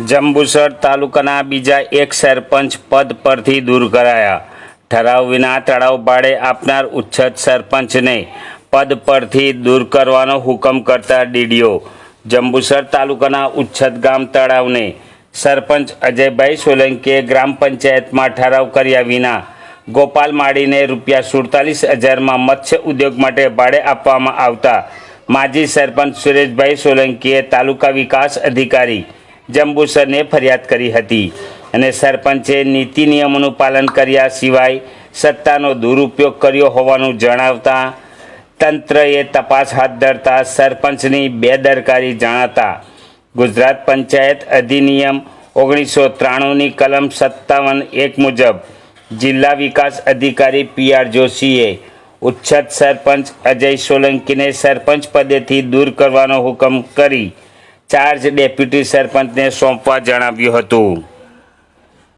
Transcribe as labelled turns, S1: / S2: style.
S1: જંબુસર તાલુકાના બીજા એક સરપંચ પદ પરથી દૂર કરાયા. ઠરાવ વિના તળાવ ભાડે આપનાર ઉચ્છત સરપંચને પદ પરથી દૂર કરવાનો હુકમ કરતા ડીડીઓ. જંબુસર તાલુકાના ઉચ્છત ગામ તળાવને સરપંચ અજયભાઈ સોલંકીએ ગ્રામ પંચાયતમાં ઠરાવ કર્યા વિના ગોપાલ માળીને રૂપિયા સુડતાલીસ હજારમાં મત્સ્ય ઉદ્યોગ માટે ભાડે આપવામાં આવતા માજી સરપંચ સુરેશભાઈ સોલંકીએ તાલુકા વિકાસ અધિકારી જંબુસરને ફરિયાદ કરી હતી અને સરપંચે નીતિ નિયમોનું પાલન કર્યા સિવાય સત્તાનો દુરુપયોગ કર્યો હોવાનું જણાવતા તંત્રએ તપાસ હાથ ધરતા સરપંચની બેદરકારી જણાતા ગુજરાત પંચાયત અધિનિયમ ઓગણીસો ત્રાણુંની કલમ સત્તાવન એક મુજબ જિલ્લા વિકાસ અધિકારી પી આર જોશીએ ઉચ્છત સરપંચ અજય સોલંકીને સરપંચ પદેથી દૂર કરવાનો હુકમ કરી ચાર્જ ડેપ્યુટી સરપંચને સોંપવા જણાવ્યું હતું.